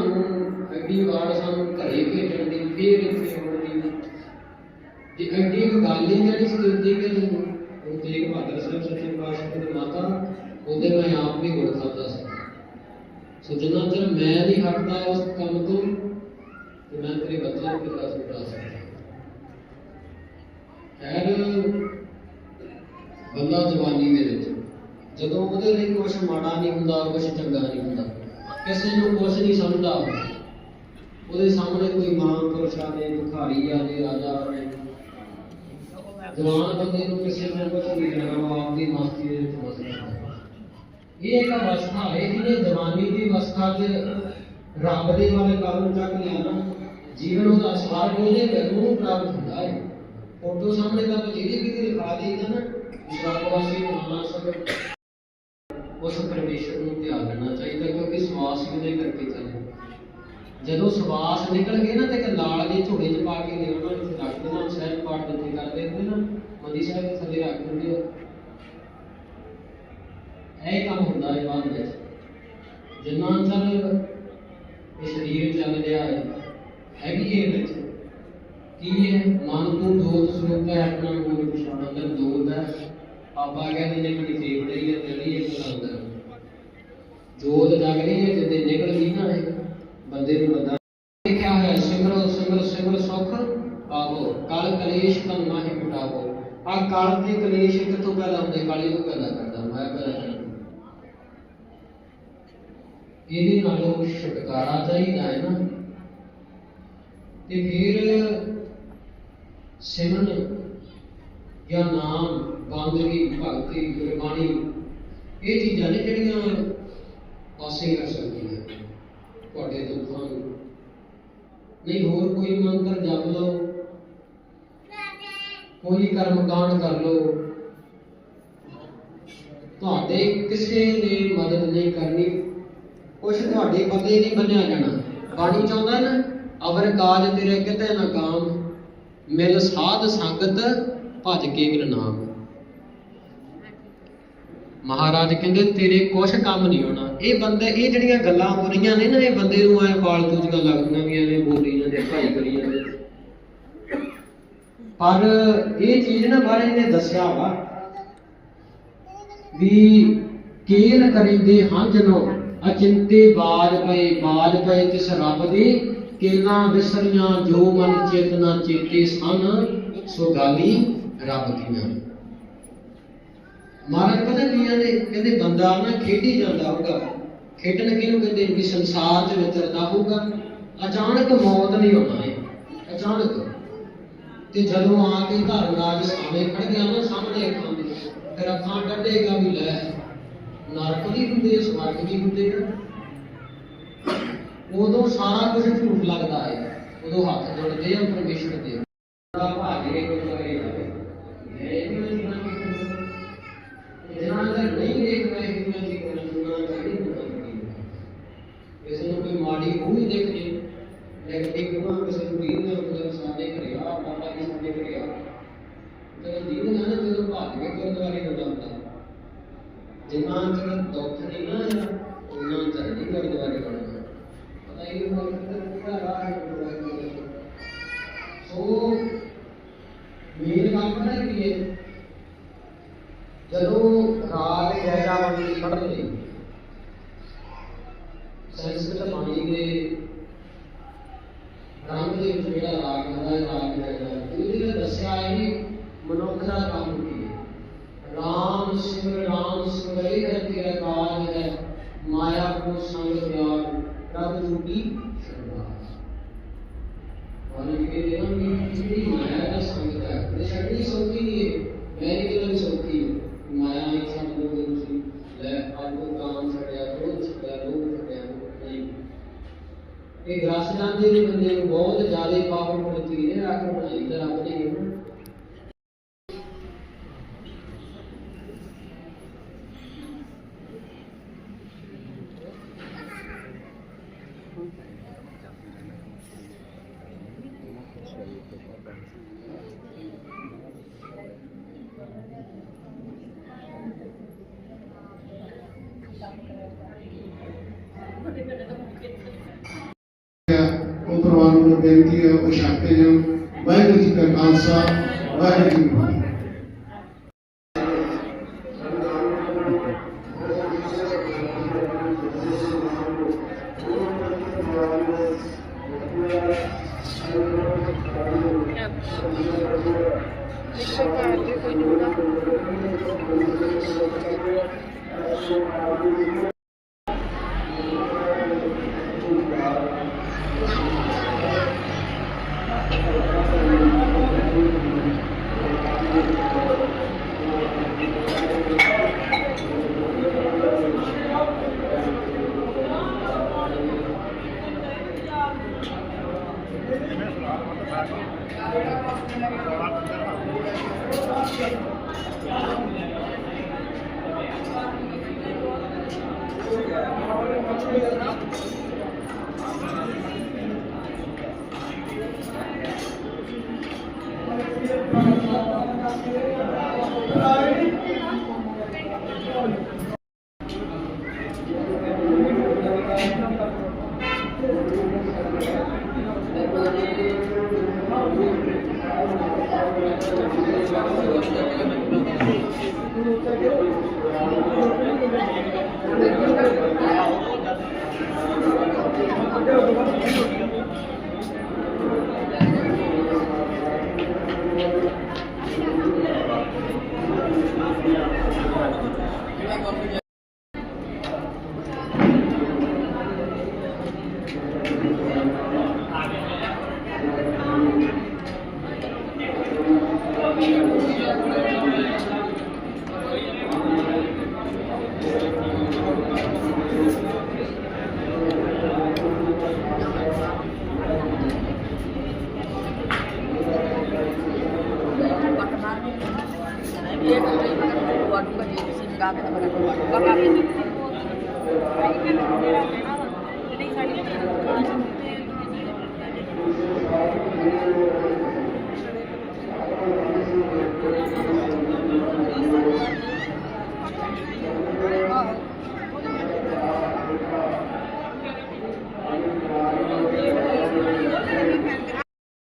ਤੁਹਾਨੂੰ ਐਡੀ ਵਾਰ ਸਾਨੂੰ ਘਰੇ ਭੇਜਣ ਦੀ, ਫੇਰ ਇੱਥੇ ਆਉਣ ਦੀ। ਜੇ ਐਡੀ ਗੱਲ ਹੀ ਨਹੀਂ ਸੀ ਕਿ ਉਹ ਤੇਗ ਬਹਾਦਰ ਸਾਹਿਬ ਸੱਚੇ ਪਾਤਸ਼ਾਹ ਦੀ ਮਾਤਾ, ਉਹਦੇ ਮੈਂ ਆਪ ਵੀ ਗੁੜ ਖਾਦਾ ਸੀ। ਸੋ ਜਿੰਨਾ ਚਿਰ ਮੈਂ ਨਹੀਂ ਹਟਦਾ ਉਸ ਕੰਮ ਤੋਂ, ਤੇ ਮੈਂ ਤੇਰੇ ਬੱਚਿਆਂ ਨੂੰ ਕਿੱਦਾਂ ਸਮਝਾ ਸਕਦਾ? ਖੈਰ, ਬੰਦਾ ਜਵਾਨੀ ਦੇ ਵਿੱਚ, ਜਦੋਂ ਉਹਦੇ ਲਈ ਕੁਝ ਮਾੜਾ ਨਹੀਂ ਹੁੰਦਾ ਕੁਝ ਚੰਗਾ ਨਹੀਂ ਹੁੰਦਾ। ਕਿਸੇ ਨੂੰ ਕੁਝ ਨਹੀਂ ਸਮਝਦਾ। ਉਹਦੇ ਸਾਹਮਣੇ ਕੋਈ ਮਹਾਂਪੁਰਸ਼ ਆ ਜਾਏ ਭਿਖਾਰੀ ਆ ਜਾਏ ਰਾਜਾ ਆ ਜਾਏ ਜਵਾਨ ਬੰਦੇ ਨੂੰ ਕਿਸੇ ਨੂੰ ਕੁਝ ਨਹੀਂ ਲੈਣਾ ਉਹ ਆਪਦੀ ਮਸਤੀ ਦੇ ਵਿੱਚ ਮਸਤ ਰਹਿੰਦਾ ਇਹ ਇੱਕ ਅਵਸਥਾ ਹੈ ਜਿਹਨੇ ਜਵਾਨੀ ਦੀ ਅਵਸਥਾ 'ਚ ਰੱਬ ਦੇ ਵਾਲੇ ਕਦਮ ਚੱਕ ਲਿਆ ਨਾ, ਜੀਵਨ ਉਹਦਾ ਸਵਾਰ ਉਹਦੇ ਘਰ ਨੂੰ ਪ੍ਰਾਪਤ ਹੁੰਦਾ ਹੈ। ਫੋਟੋ ਸਾਹਮਣੇ ਤਾਂ ਆਪਾਂ ਜਿਹੜੇ ਕਿਤੇ ਲਿਖਾ ਦੇਈਦਾ ਨਾ, ਵਿਸ਼ਵਾਸੀ ਹੋਣਾ ਸਭ। ਉਸ ਪਰਮੇਸ਼ਰ ਨੂੰ ਧਿਆਨ ਦੇਣਾ ਚਾਹੀਦਾ, ਕਿਉਂਕਿ ਸਵਾਸ ਹੀ ਉਹਦੇ ਕਰਕੇ ਚੱਲਦਾ ਜਦੋਂ ਸਵਾਸ ਨਿਕਲ ਗਏ ਨਾ ਤੇ ਇੱਕ ਲਾਲ ਦੇ ਝੋਲੇ 'ਚ ਪਾ ਕੇ ਲਿਆਉਣਾ ਇੱਥੇ ਰੱਖ ਦੇਣਾ ਸਹਿਜ ਪਾਠ ਦਿੱਤੇ ਕਰਦੇ ਹੁੰਦੇ ਨਾ, ਮਦੀ ਸਾਹਿਬ ਦੇ ਥੱਲੇ ਰੱਖ ਦਿੰਦੇ ਆ। ਇਹ ਕੰਮ ਹੁੰਦਾ ਹੈ ਬਾਅਦ ਵਿੱਚ। ਜਿੰਨਾ ਚਿਰ ਇਹ ਸਰੀਰ ਚੱਲ ਰਿਹਾ ਹੈ, ਹੈਗੀ ਹੈ ਵਿੱਚ। ਕੀ ਹੈ? ਮਨ ਤੋਂ ਜੋਤ ਸਰੂਪ ਹੈ, ਆਪਣਾ ਮੂਲ ਪਛਾਣ ਅੰਦਰ ਜੋਤ ਹੈ। ਆਪਾਂ ਕਹਿੰਦੇ ਨੇ ਕਿ ਫੇਫੜੇ ਹੀ ਹੈ। ਦਿਲ ਜੋਤ ਜਗ ਰਹੀ ਹੈ ਜਿੱਦੇ ਨਿਕਲ ਗਈ ਨਾ ਇਹ, ਬੰਦੇ ਨੂੰ ਬੰਦਾ ਲਿਖਿਆ ਹੋਇਆ ਸਿਮਰੋ, ਸਿਮਰ ਸਿਮਰ ਸੁਖ ਪਾਵੋ, ਕਲ ਕਲੇਸ਼ ਤਨ ਮਾਹਿ ਮਿਟਾਵੋ ਆ ਕਲ ਤੇ ਕਲੇਸ਼ ਇੱਕ ਪੈਦਾ ਹੁੰਦੇ, ਕਾਲੀ ਤੋਂ ਪੈਦਾ ਕਰਦਾ, ਮੈਂ ਪੈਦਾ ਕਰਦਾ ਇਹਦੇ ਨਾਲੋਂ ਛੁਟਕਾਰਾ ਚਾਹੀਦਾ ਹੈ ਨਾ। ਤੇ ਫਿਰ ਸਿਮਰਨ ਜਾਂ ਨਾਮ ਬੰਦਗੀ ਭਗਤੀ, ਗੁਰਬਾਣੀ, ਇਹ ਚੀਜ਼ਾਂ ਨੇ ਜਿਹੜੀਆਂ ਪਾਸੇ ਕਰ ਸਕਦੀਆਂ ਤੁਹਾਡੇ ਦੁੱਖਾਂ ਨੂੰ। ਨਹੀਂ, ਹੋਰ ਕੋਈ ਮੰਤਰ ਜਪ ਲਓ। ਕੋਈ ਕਰਮ ਕਾਂਡ ਕਰ ਲਓ। ਤੁਹਾਡੇ ਕਿਸੇ ਨੇ ਮਦਦ ਨਹੀਂ ਕਰਨੀ। ਕੁਛ ਤੁਹਾਡੇ ਪਤੇ ਨਹੀਂ ਬੰਨਿਆ ਜਾਣਾ। ਬਾਣੀ ਚਾਹੁੰਦਾ ਨਾ, ਅਵਰ ਕਾਜ ਤੇਰੇ ਕਿਤੇ ਨਾ ਕਾਮ, ਮਿਲ ਸਾਧ ਸੰਗਤ ਭਜ ਕੇਵਲ ਨਾਮ। ਮਹਾਰਾਜ ਕਹਿੰਦੇ, ਤੇਰੇ ਕੁਛ ਕੰਮ ਨਹੀਂ ਹੋਣਾ। ਇਹ ਬੰਦੇ, ਇਹ ਜਿਹੜੀਆਂ ਗੱਲਾਂ ਹੋ ਰਹੀਆਂ ਨੇ ਨਾ, ਇਹ ਬੰਦੇ ਨੂੰ ਐ ਫਾਲਤੂ ਦੀਆਂ ਲੱਗਦੀਆਂ ਵੀ ਐਵੇਂ ਬੋਲੀ ਜਾਂਦੇ ਭਾਈ ਕਰੀ ਜਾਂਦੇ ਪਰ ਇਹ ਚੀਜ਼ ਨਾ ਮਹਾਰਾਜ ਨੇ ਦੱਸਿਆ ਵਾ ਵੀ ਕੇਲ ਕਰਿੰਦੇ ਹੰਝਨੋ ਅਚਿੰਤੇ ਬਾਜ ਪਏ ਬਾਜ ਪਏ ਤਿਸ ਰੱਬ ਦੇ, ਕੇਲਾਂ ਵਿਸਰੀਆਂ, ਜੋ ਮਨ ਚੇਤਨਾ ਚੇਤੇ ਸਨ, ਸੋ ਗਾਲੀ ਰੱਬ ਦੀਆਂ। ਮਹਾਰਾਜ ਪਤਾ ਕੀ ਕਹਿੰਦੇ ਕਹਿੰਦੇ ਬੰਦਾ ਨਾ ਖੇਡੀ ਜਾਂਦਾ ਹੋਊਗਾ। ਖੇਡਣ ਕਿਹਨੂੰ ਕਹਿੰਦੇ? ਵੀ ਸੰਸਾਰ ਦੇ ਵਿੱਚ ਰਦਾ ਹੋਊਗਾ। ਅਚਾਨਕ ਮੌਤ ਨਹੀਂ ਹੋਣਾ ਹੈ ਅਚਾਨਕ। ਤੇ ਜਦੋਂ ਆ ਕੇ ਧਰਮ ਰਾਜ ਸਾਹਮਣੇ ਖੜ ਗਿਆ ਨਾ, ਸਾਹਮਣੇ ਅੱਖਾਂ ਦੇ ਫਿਰ ਅੱਖਾਂ ਕੱਢੇਗਾ ਵੀ ਲੈ। ਨਰਕ ਵੀ ਹੁੰਦੇ, ਸਵਰਗ ਵੀ ਹੁੰਦੇ। ਉਦੋਂ ਸਾਰਾ ਕੁਝ ਝੂਠ ਲੱਗਦਾ ਹੈ। ਉਦੋਂ ਹੱਥ ਜੋੜਦੇ ਆ, ਪਰਮੇਸ਼ਰ ਦੇ ਭਾਗੇ ਗੁਰਦੁਆਰੇ ਜਾਵੇ ਇਹ ਨਹੀਂ ਜੀਵਨ ਜਿਹਨਾਂ ਦਾ ਨਹੀਂ ਦੇਖ ਰਹੇ ਕਿ ਮੈਂ ਜੀਵਨ ਸੁਣਾ ਚਾਹੀਦੀ ਕਿਸੇ ਨੂੰ ਕੋਈ ਮਾੜੀ ਉਹ ਵੀ ਦੇਖਣੀ ਲੇਕਿਨ ਇੱਕ ਵਾਰ ਕਿਸੇ ਨੂੰ ਦੀਨ ਨੇ ਮਤਲਬ ਸਾਡੇ ਘਰੇ ਆ ਬਾਬਾ ਜੀ ਸਾਡੇ ਘਰੇ ਆ ਜਦੋਂ ਦੀਨ ਨਾ ਜਦੋਂ ਭਾਗ ਕੇ ਗੁਰਦੁਆਰੇ ਨੂੰ ਜਾਂਦਾ ਜਿੰਨਾ ਚਿਰ ਦੁੱਖ ਨਹੀਂ ਨਾ ਆਇਆ ਉਹਨਾਂ ਚਿਰ ਨਹੀਂ ਗੁਰਦੁਆਰੇ ਆਉਣਾ ਪਤਾ ਹੀ ਨਹੀਂ ਹੋਇਆ ਕਿ ਕਿਹੜਾ ਰਾਹ ਹੈ ਗੁਰਦੁਆਰੇ ਦਾ। ਸੋ ਮੇਨ ਕੰਮ ਪਤਾ ਕੀ ਹੈ ਜਦੋਂ ਰਾਗ ਜੈਰਾਵੰਤੀ ਪੜ੍ਹਦੇ ਸੰਸਕ੍ਰਿਤ ਬਾਣੀ ਦੇ ਰੰਗ ਦੇ ਵਿੱਚ ਜਿਹੜਾ ਰਾਗ ਹੁੰਦਾ ਹੈ ਰਾਗ ਜੈਰਾਵੰਤੀ ਉਹਦੇ ਵਿੱਚ ਦੱਸਿਆ ਹੈ ਕਿ ਮਨੁੱਖ ਦਾ ਕੰਮ ਕੀ ਹੈ ਰਾਮ ਸਿਮਰ ਰਾਮ ਸਿਮਰੇ ਹੈ ਤੇਰਾ ਕਾਜ ਹੈ ਮਾਇਆ ਕੋ ਸੰਗ ਪਿਆਰ ਪ੍ਰਭ ਜੂਟੀ ਸ਼ਰਦਾ ਵਾਲੇ ਇਹ ਰਾਸ਼ਨਾਂ ਦੇ ਬੰਦੇ ਨੂੰ ਬਹੁਤ ਜ਼ਿਆਦਾ ਪਾਵਰ ਮਿਲਦੀ ਹੈ ਆਖਰ ਬਣਾਈ ਤਾਂ ਰੱਬ ਨੇ ਇਹਨੂੰ Gracias. ਉਹ ਪਰਿਵਾਰ ਨੂੰ ਬੇਨਤੀ ਹੈ ਉਹ ਛੱਕ ਤੇ ਜਾਣ ਵਾਹਿਗੁਰੂ ਜੀ ਕਾ ਖਾਲਸਾ ਵਾਹਿਗੁਰੂ ਜੀ ਕੀ ਫਤਿਹ ये बोल रही मैं कुछ हुआ दूंगा ये किसी ने कहा था मैं हुआ दूंगा काफी नहीं साड़ी